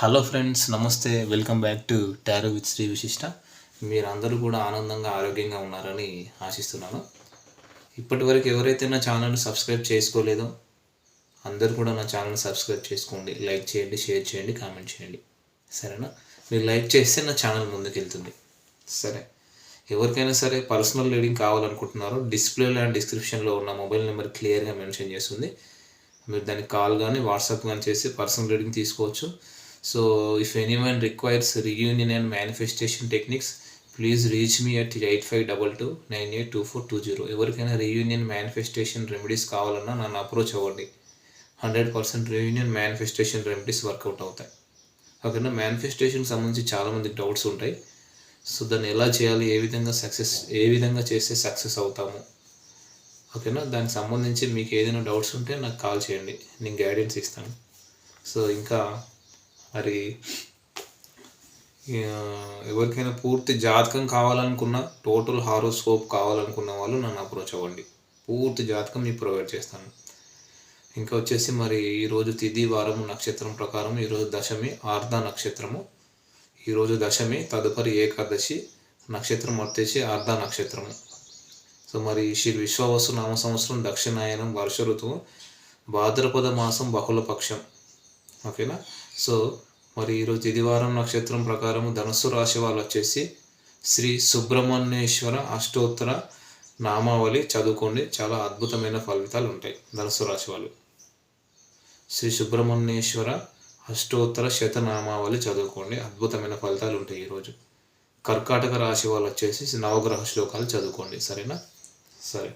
Hello friends నమస్తే welcome back to tarot with Shri Vishishta మీరందరూ కూడా ఆనందంగా ఆరోగ్యంగా ఉన్నారని ఆశిస్తున్నాను. ఇప్పటి వరకు ఎవరైతే నా ఛానల్ని సబ్స్క్రైబ్ చేసుకోలేదో అందరూ కూడా నా ఛానల్ని సబ్స్క్రైబ్ చేసుకోండి. లైక్ చేయండి షేర్ చేయండి కామెంట్ చేయండి. సరేనా? మీరు లైక్ చేస్తే నా ఛానల్ ముందుకెళ్తుంది. సరే. ఎవరికైనా సరే పర్సనల్ రీడింగ్ కావాలనుకుంటున్నారో డిస్ప్లేలో అండ్ డిస్క్రిప్షన్లో ఉన్న మొబైల్ నెంబర్ క్లియర్గా మెన్షన్ చేస్తుంది. మీరు దానికి కాల్ కానీ వాట్సాప్ కానీ చేసి పర్సనల్ రీడింగ్ తీసుకోవచ్చు. So if any one requires reunion and manifestation techniques please reach me at eight five double two nine eight two four two zero ఎవరికైనా రీయూనియన్ మేనిఫెస్టేషన్ రెమెడీస్ కావాలన్నా నన్ను అప్రోచ్ అవ్వండి. Hundred percent reunion manifestation remedies work out అవుతాయి. ఓకేనా? మేనిఫెస్టేషన్కి సంబంధించి చాలామంది doubts ఉంటాయి. So దాన్ని ఎలా చేయాలి? ఏ విధంగా సక్సెస్ ఏ విధంగా చేస్తే సక్సెస్ అవుతాము? ఓకేనా? దానికి సంబంధించి మీకు ఏదైనా డౌట్స్ ఉంటే నాకు కాల్ చేయండి. నేను గైడెన్స్ ఇస్తాను. సో ఇంకా మరి ఎవరికైనా పూర్తి జాతకం కావాలనుకున్న టోటల్ హారోస్కోప్ కావాలనుకున్న వాళ్ళు నన్ను అప్రోచ్ అవ్వండి. పూర్తి జాతకం మీకు ప్రొవైడ్ చేస్తాను. ఇంకా వచ్చేసి మరి ఈరోజు తిథి వారము నక్షత్రం ప్రకారం ఈరోజు దశమి ఆర్ధ నక్షత్రము ఈరోజు దశమి తదుపరి ఏకాదశి నక్షత్రం వచ్చేసి ఆర్ధ నక్షత్రము. సో మరి శ్రీ విశ్వవసు నామ సంవత్సరం దక్షిణాయనం వర్ష ఋతువు భాద్రపద మాసం బహుళపక్షం. ఓకేనా? సో మరి ఈరోజు ఇదివారం నక్షత్రం ప్రకారం ధనుసు రాశి వాళ్ళు వచ్చేసి శ్రీ సుబ్రహ్మణ్యేశ్వర అష్టోత్తర నామావళి చదువుకోండి. చాలా అద్భుతమైన ఫలితాలు ఉంటాయి ధనుసు రాశి వాళ్ళు. శ్రీ సుబ్రహ్మణ్యేశ్వర అష్టోత్తర శతనామావళి చదువుకోండి. అద్భుతమైన ఫలితాలు ఉంటాయి ఈరోజు కర్కాటక రాశి వాళ్ళు వచ్చేసి నవగ్రహ శ్లోకాలు చదువుకోండి. సరేనా? సరే.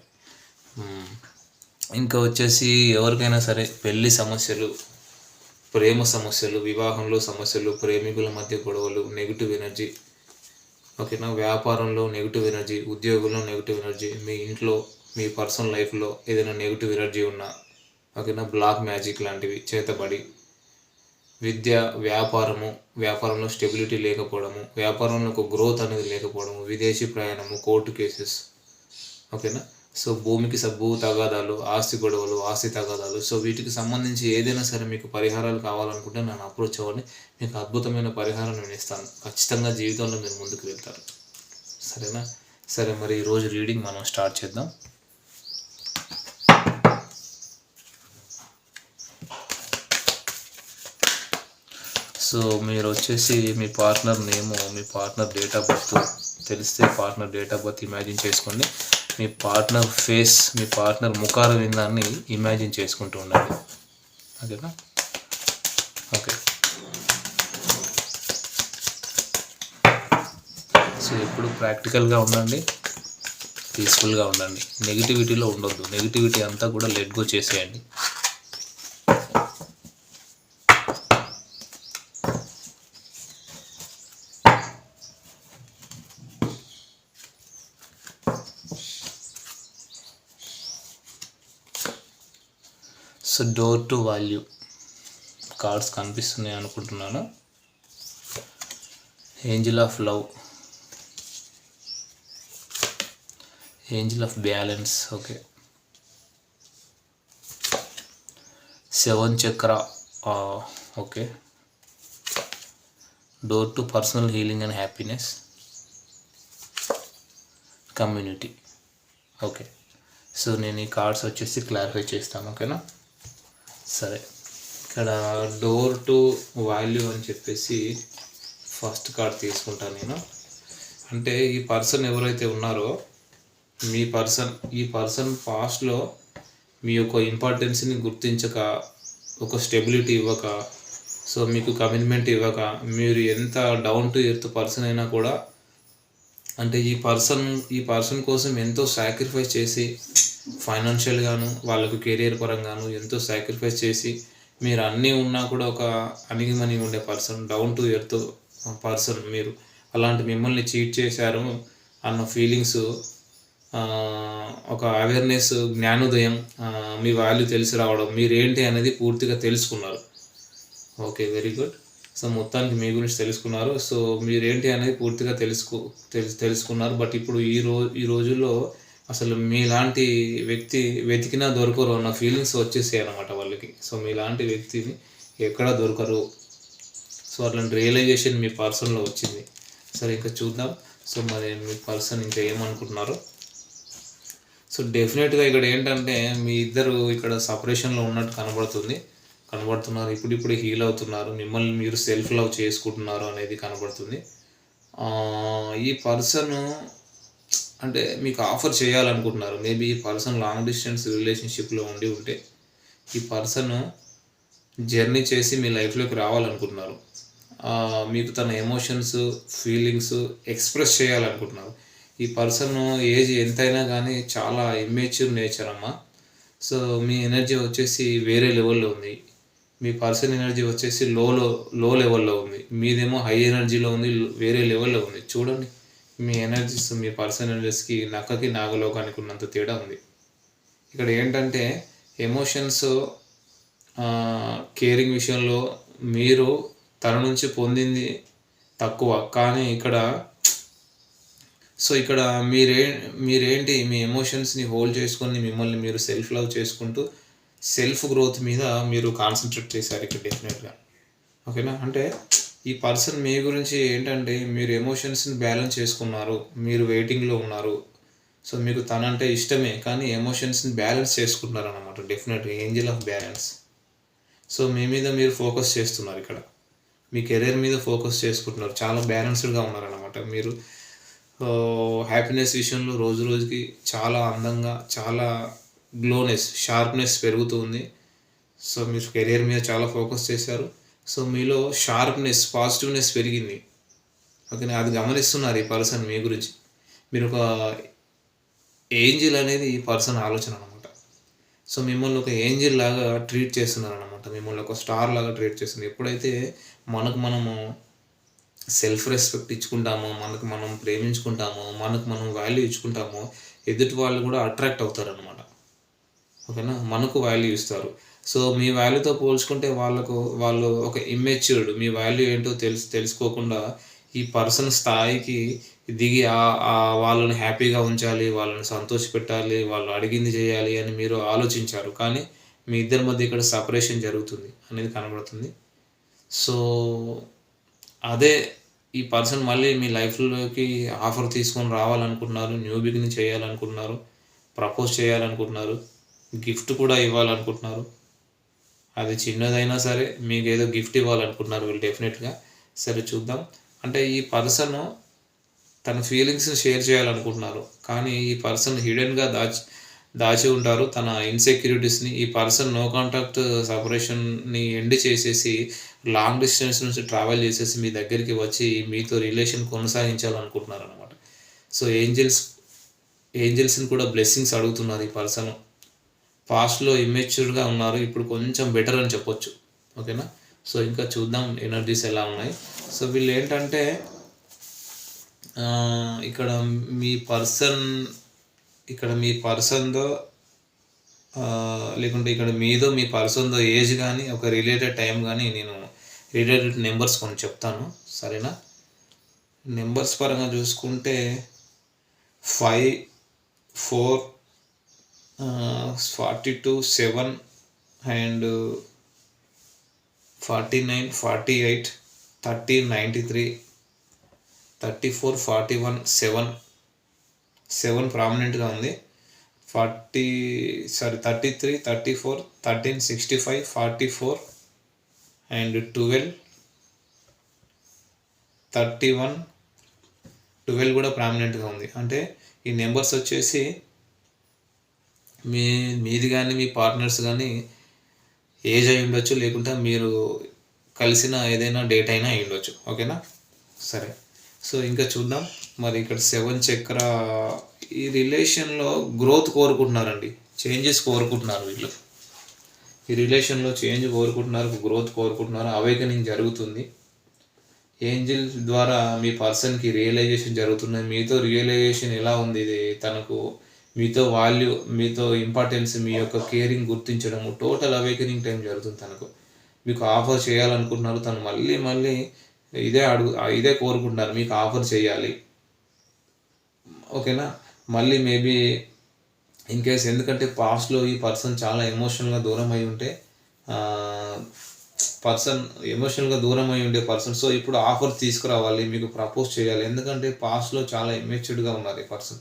ఇంకా వచ్చేసి ఎవరికైనా సరే పెళ్ళి సమస్యలు ప్రేమ సమస్యలు వివాహంలో సమస్యలు ప్రేమికుల మధ్య గొడవలు నెగిటివ్ ఎనర్జీ ఓకేనా వ్యాపారంలో నెగిటివ్ ఎనర్జీ ఉద్యోగంలో నెగిటివ్ ఎనర్జీ మీ ఇంట్లో మీ పర్సనల్ లైఫ్లో ఏదైనా నెగిటివ్ ఎనర్జీ ఉన్నా ఓకేనా బ్లాక్ మ్యాజిక్ లాంటివి చేతబడి. విద్య వ్యాపారము వ్యాపారంలో స్టెబిలిటీ లేకపోవడము వ్యాపారంలో ఒక గ్రోత్ అనేది లేకపోవడము విదేశీ ప్రయాణము కోర్టు కేసెస్ ఓకేనా సో భూమికి సబ్బు తగాదాలు ఆస్తి గొడవలు ఆస్తి తగాదాలు. సో వీటికి సంబంధించి ఏదైనా సరే మీకు పరిహారాలు కావాలనుకుంటే నన్ను అప్రోచ్ అవ్వండి. మీకు అద్భుతమైన పరిహారం నేను ఇస్తాను. ఖచ్చితంగా జీవితంలో మీరు ముందుకు వెళ్తారు. సరేనా? సరే మరి ఈరోజు రీడింగ్ మనం స్టార్ట్ చేద్దాం. సో మీరు వచ్చేసి మీ పార్ట్నర్ నేము మీ పార్ట్నర్ డేట్ ఆఫ్ బర్త్ తెలిస్తే partner date of birth imagine చేసుకోండి. మీ పార్ట్నర్ ఫేస్ మీ పార్ట్నర్ ముఖాలు విందాన్ని ఇమాజిన్ చేసుకుంటూ ఉండండి ఓకేనా? ఓకే. సో ఎప్పుడు ప్రాక్టికల్గా ఉండండి పీస్ఫుల్గా ఉండండి. నెగిటివిటీలో ఉండొద్దు. నెగిటివిటీ అంతా కూడా లెట్ గో చేసేయండి. So door to value cards కనిపిస్తున్నాయి అనుకుంటున్నాను. Angel of love angel of balance okay seven chakra okay door to personal healing and happiness community okay so నేను ఈ కార్డ్స్ వచ్చేసి క్లారిఫై చేస్తాను ఓకేనా సరే. ఇక్కడ డోర్ టు వాల్యూ అని చెప్పేసి ఫస్ట్ కార్డ్ తీసుకుంటాను నేను. అంటే ఈ పర్సన్ ఎవరైతే ఉన్నారో మీ పర్సన్ ఈ పర్సన్ పాస్ట్లో మీ యొక్క ఇంపార్టెన్స్ని గుర్తించక ఒక స్టెబిలిటీ ఇవ్వక సో మీకు కమిట్మెంట్ ఇవ్వక మీరు ఎంత డౌన్ టు ఎర్త్ పర్సన్ అయినా కూడా అంటే ఈ పర్సన్ ఈ పర్సన్ కోసం ఎంతో సాక్రిఫైస్ చేసి ఫైనాన్షియల్గాను వాళ్ళకు కెరియర్ పరంగాను ఎంతో సాక్రిఫైస్ చేసి మీరు అన్నీ ఉన్నా కూడా ఒక అణిగిమణి ఉండే person down to earth person మీరు. అలాంటి మిమ్మల్ని చీట్ చేశారు అన్న ఫీలింగ్స్ ఒక అవేర్నెస్ జ్ఞానోదయం మీ వాల్యూ తెలిసి రావడం మీరేంటి అనేది పూర్తిగా తెలుసుకున్నారు. ఓకే వెరీ గుడ్ సో మొత్తానికి మీ గురించి తెలుసుకున్నారు. సో మీరేంటి అనేది పూర్తిగా తెలుసుకో తెలుసు తెలుసుకున్నారు. బట్ ఇప్పుడు ఈ రో ఈ రోజుల్లో అసలు మీలాంటి వ్యక్తి వెతికినా దొరకరు అన్న ఫీలింగ్స్ వచ్చేసాయి అనమాట వాళ్ళకి. సో మీలాంటి వ్యక్తిని ఎక్కడ దొరకరు. సో అట్లాంటి రియలైజేషన్ మీ పర్సన్లో వచ్చింది. సరే ఇంకా చూద్దాం. సో మరి మీ పర్సన్ ఇంకా ఏమనుకుంటున్నారు. సో డెఫినెట్గా ఇక్కడ ఏంటంటే మీ ఇద్దరు ఇక్కడ సపరేషన్లో ఉన్నట్టు కనబడుతుంది. కనబడుతున్నారు. ఇప్పుడిప్పుడు హీల్ అవుతున్నారు. మిమ్మల్ని మీరు సెల్ఫ్ లవ్ చేసుకుంటున్నారు అనేది కనబడుతుంది. ఈ పర్సన్ అంటే మీకు ఆఫర్ చేయాలనుకుంటున్నారు. మేబీ ఈ పర్సన్ లాంగ్ డిస్టెన్స్ రిలేషన్షిప్లో ఉండి ఉంటే ఈ పర్సన్ జర్నీ చేసి మీ లైఫ్లోకి రావాలనుకుంటున్నారు. మీకు తన ఎమోషన్స్ ఫీలింగ్స్ ఎక్స్ప్రెస్ చేయాలనుకుంటున్నారు. ఈ పర్సన్ ఏజ్ ఎంతైనా కానీ చాలా ఇమ్మేచ్యూర్ నేచర్ అమ్మ. సో మీ ఎనర్జీ వచ్చేసి వేరే లెవెల్లో ఉంది. మీ పర్సన్ ఎనర్జీ వచ్చేసి లోలో లో లెవెల్లో ఉంది. మీదేమో హై ఎనర్జీలో ఉంది వేరే లెవెల్లో ఉంది. చూడండి. మీ ఎనర్జీస్ మీ పర్సన్ నక్కకి నాగలోకానికి ఉన్నంత తేడా ఉంది. ఇక్కడ ఏంటంటే ఎమోషన్స్ కేరింగ్ విషయంలో మీరు తన నుంచి పొందింది తక్కువ. కానీ ఇక్కడ సో ఇక్కడ మీరే మీరేంటి మీ ఎమోషన్స్ని హోల్డ్ చేసుకొని మిమ్మల్ని మీరు సెల్ఫ్ లవ్ చేసుకుంటూ సెల్ఫ్ గ్రోత్ మీద మీరు కాన్సన్ట్రేట్ చేశారు ఇక్కడ డెఫినెట్గా ఓకేనా అంటే ఈ పర్సన్ మీ గురించి ఏంటంటే మీరు ఎమోషన్స్ని బ్యాలెన్స్ చేసుకున్నారు మీరు వెయిటింగ్లో ఉన్నారు. సో మీకు తనంటే ఇష్టమే కానీ ఎమోషన్స్ని బ్యాలెన్స్ చేసుకుంటున్నారు అనమాట డెఫినెట్గా ఏంజిల్ ఆఫ్ బ్యాలెన్స్ సో మీ మీద మీరు ఫోకస్ చేస్తున్నారు ఇక్కడ. మీ కెరీర్ మీద ఫోకస్ చేసుకుంటున్నారు. చాలా బ్యాలెన్స్డ్గా ఉన్నారనమాట మీరు హ్యాపీనెస్ విషయంలో రోజు రోజుకి చాలా అందంగా చాలా గ్లోనెస్ షార్ప్నెస్ పెరుగుతుంది సో మీరు కెరీర్ మీద చాలా ఫోకస్ చేశారు. సో మీలో షార్ప్నెస్ పాజిటివ్నెస్ పెరిగింది. ఓకేనా? అది గమనిస్తున్నారు ఈ పర్సన్ మీ గురించి. మీరు ఒక ఏంజిల్ అనేది ఈ పర్సన్ ఆలోచన అనమాట సో మిమ్మల్ని ఒక ఏంజిల్ లాగా ట్రీట్ చేస్తున్నారు అనమాట మిమ్మల్ని ఒక స్టార్ లాగా ట్రీట్ చేస్తుంది ఎప్పుడైతే మనకు మనము సెల్ఫ్ రెస్పెక్ట్ ఇచ్చుకుంటామో మనకు మనం ప్రేమించుకుంటామో మనకు మనం వాల్యూ ఇచ్చుకుంటామో ఎదుటి వాళ్ళు కూడా అట్రాక్ట్ అవుతారు అనమాట ఓకేనా? మనకు వాల్యూ ఇస్తారు. సో మీ వాల్యూతో పోల్చుకుంటే వాళ్ళకు వాళ్ళు ఒక ఇమ్మెచ్యూర్డ్ మీ వాల్యూ ఏంటో తెలుసు తెలుసుకోకుండా ఈ పర్సన్ స్థాయికి దిగి వాళ్ళని హ్యాపీగా ఉంచాలి వాళ్ళని సంతోషపెట్టాలి వాళ్ళు అడిగింది చేయాలి అని మీరు ఆలోచించారు. కానీ మీ ఇద్దరి మధ్య ఇక్కడ సపరేషన్ జరుగుతుంది అనేది కనబడుతుంది. సో అదే ఈ పర్సన్ మళ్ళీ మీ లైఫ్లోకి ఆఫర్ తీసుకొని రావాలనుకుంటున్నారు న్యూ బిగినింగ్ చేయాలనుకుంటున్నారు ప్రపోజ్ చేయాలనుకుంటున్నారు గిఫ్ట్ కూడా ఇవ్వాలనుకుంటున్నారు. అది చిన్నదైనా సరే మీకు ఏదో గిఫ్ట్ ఇవ్వాలనుకుంటున్నారు వీళ్ళు డెఫినెట్గా. సరే చూద్దాం. అంటే ఈ పర్సన్ తన ఫీలింగ్స్ని షేర్ చేయాలనుకుంటున్నారు. కానీ ఈ పర్సన్ హిడెన్గా దాచి దాచి ఉంటారు. తన ఇన్సెక్యూరిటీస్ని ఈ పర్సన్ నో కాంటాక్ట్ సపరేషన్ని ఎండ్ చేసేసి లాంగ్ డిస్టెన్స్ నుంచి ట్రావెల్ చేసేసి మీ దగ్గరికి వచ్చి మీతో రిలేషన్ కొనసాగించాలనుకుంటున్నారు అనమాట సో ఏంజల్స్ ఏంజల్స్ని కూడా బ్లెస్సింగ్స్ అడుగుతున్నారు ఈ పర్సన్. పాస్ట్లో ఇమ్మెచ్యూర్గా ఉన్నారు. ఇప్పుడు కొంచెం బెటర్ అని చెప్పొచ్చు. ఓకేనా సో ఇంకా చూద్దాం ఎనర్జీస్ ఎలా ఉన్నాయి. సో వీళ్ళు ఏంటంటే ఇక్కడ మీ పర్సన్ ఇక్కడ మీ పర్సన్తో లేకుంటే ఇక్కడ మీదో మీ పర్సన్తో ఏజ్ కానీ ఒక రిలేటెడ్ టైం కానీ నేను రిలేటెడ్ నెంబర్స్ కొన్ని చెప్తాను. సరేనా? నెంబర్స్ పరంగా చూసుకుంటే five four forty two seven and forty nine forty eight thirty ninety three thirty four forty one seven. Seven ప్రామినెంట్గా ఉంది. Forty sorry thirty three thirty four thirteen sixty five forty four and twelve. Thirty one twelve కూడా ప్రామినెంట్గా ఉంది. అంటే ఈ numbers వచ్చేసి మీ మీది కానీ మీ partners కానీ ఏజ్ అయి ఉండొచ్చు లేకుంటే మీరు కలిసిన ఏదైనా డేట్ అయినా అయి ఉండొచ్చు. ఓకేనా సరే. సో ఇంకా చూద్దాం. మరి ఇక్కడ సెవెన్ చక్ర ఈ రిలేషన్లో గ్రోత్ కోరుకుంటున్నారండి. చేంజెస్ కోరుకుంటున్నారు వీళ్ళు. ఈ రిలేషన్లో చేంజ్ కోరుకుంటున్నారు గ్రోత్ కోరుకుంటున్నారు అవేకనింగ్ జరుగుతుంది. ఏంజిల్ ద్వారా మీ పర్సన్కి రియలైజేషన్ జరుగుతుంది. మీతో రియలైజేషన్ ఎలా ఉంది? ఇది తనకు మీతో వాల్యూ మీతో ఇంపార్టెన్స్ మీ యొక్క కేరింగ్ గుర్తించడము టోటల్ అవేకనింగ్ టైం జరుగుతుంది తనకు. మీకు ఆఫర్ చేయాలనుకుంటున్నారు తను మళ్ళీ మళ్ళీ ఇదే అడుగు ఇదే కోరుకుంటున్నారు మీకు ఆఫర్ చేయాలి. ఓకేనా మళ్ళీ మేబీ ఇన్ కేస్ ఎందుకంటే పాస్ట్లో ఈ పర్సన్ చాలా ఎమోషనల్గా దూరం అయి ఉంటే పర్సన్ ఎమోషనల్గా దూరం అయి ఉండే పర్సన్ సో ఇప్పుడు ఆఫర్ తీసుకురావాలి మీకు ప్రపోజ్ చేయాలి. ఎందుకంటే పాస్ట్లో చాలా ఇమ్మెచ్యూర్డ్గా ఉన్నారు ఈ పర్సన్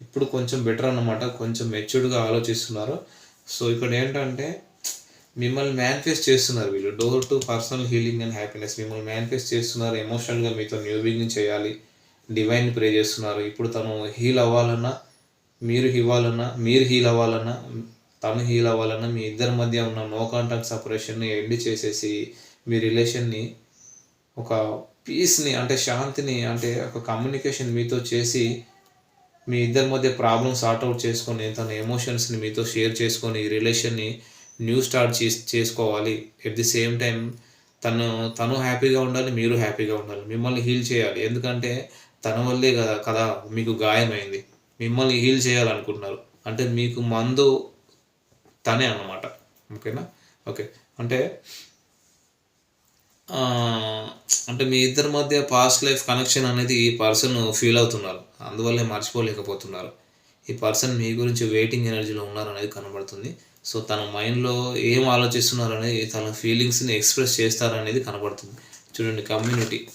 ఇప్పుడు కొంచెం బెటర్ అన్నమాట. కొంచెం మెచ్యూర్డ్గా ఆలోచిస్తున్నారు. సో ఇక్కడ ఏంటంటే మిమ్మల్ని మేనిఫెస్ట్ చేస్తున్నారు వీళ్ళు. Door to personal healing and happiness మిమ్మల్ని మేనిఫెస్ట్ చేస్తున్నారు. ఎమోషనల్గా మీతో న్యూ బిగినింగ్ చేయాలి. డివైన్ ప్రే చేస్తున్నారు. ఇప్పుడు తను హీల్ అవ్వాలన్నా మీరు ఇవ్వాలన్నా మీరు హీల్ అవ్వాలన్నా తను హీల్ అవ్వాలన్నా మీ ఇద్దరి మధ్య ఉన్న నో కాంటాక్ట్ సపరేషన్ని ఎండ్ చేసేసి మీ రిలేషన్ని ఒక పీస్ని అంటే శాంతిని అంటే ఒక కమ్యూనికేషన్ మీతో చేసి మీ ఇద్దరి మధ్య ప్రాబ్లమ్ సార్ట్ అవుట్ చేసుకొని తన ఎమోషన్స్ని మీతో షేర్ చేసుకొని రిలేషన్ని న్యూ స్టార్ట్ చేసి చేసుకోవాలి. ఎట్ ది సేమ్ టైం తను తను హ్యాపీగా ఉండాలి మీరు హ్యాపీగా ఉండాలి. మిమ్మల్ని హీల్ చేయాలి. ఎందుకంటే తన వల్లే కదా కదా మీకు గాయమైంది. మిమ్మల్ని హీల్ చేయాలనుకుంటున్నారు. అంటే మీకు మందు తనే అన్నమాట. ఓకేనా? ఓకే. అంటే అంటే మీ ఇద్దరి మధ్య పాస్ట్ లైఫ్ కనెక్షన్ అనేది ఈ పర్సన్ ఫీల్ అవుతున్నారు. అందువల్లే మర్చిపోలేకపోతున్నారు. ఈ పర్సన్ మీ గురించి వెయిటింగ్ ఎనర్జీలో ఉన్నారనేది కనబడుతుంది. సో తన మైండ్లో ఏం ఆలోచిస్తున్నారు అనేది తన ఫీలింగ్స్ని ఎక్స్ప్రెస్ చేస్తారనేది కనబడుతుంది. చూడండి కమ్యూనిటీ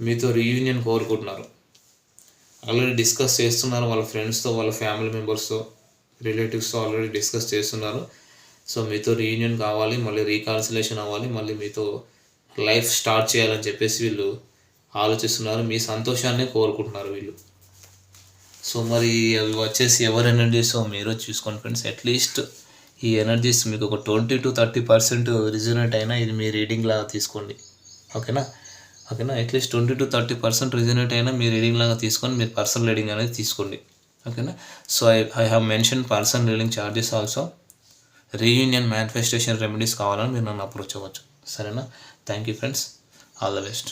మీతో రీయూనియన్ కోరుకుంటున్నారు. ఆల్రెడీ డిస్కస్ చేస్తున్నారు వాళ్ళ ఫ్రెండ్స్తో వాళ్ళ ఫ్యామిలీ మెంబర్స్తో రిలేటివ్స్తో ఆల్రెడీ డిస్కస్ చేస్తున్నారు. సో మీతో రీయూనియన్ కావాలి మళ్ళీ రీకాన్సిలేషన్ అవ్వాలి మళ్ళీ మీతో లైఫ్ స్టార్ట్ చేయాలని చెప్పేసి వీళ్ళు ఆలోచిస్తున్నారు. మీ సంతోషాన్ని కోరుకుంటున్నారు వీళ్ళు. సో మరి అవి వచ్చేసి ఎవరి ఎనర్జీస్ మీరు చూసుకోండి ఫ్రెండ్స్ అట్లీస్ట్ ఈ ఎనర్జీస్ మీకు ఒక twenty to thirty percent resonate అయినా ఇది మీ రీడింగ్ లాగా తీసుకోండి. ఓకేనా ఓకేనా at least twenty to thirty percent resonate అయినా మీ రీడింగ్ లాగా తీసుకొని మీరు పర్సనల్ రీడింగ్ అనేది తీసుకోండి. ఓకేనా so I I have mention person reading charges also reunion manifestation remedies కావాలని మీరు నన్ను అప్రోచ్ అవ్వచ్చు. సరేనా? Thank you friends. All the best.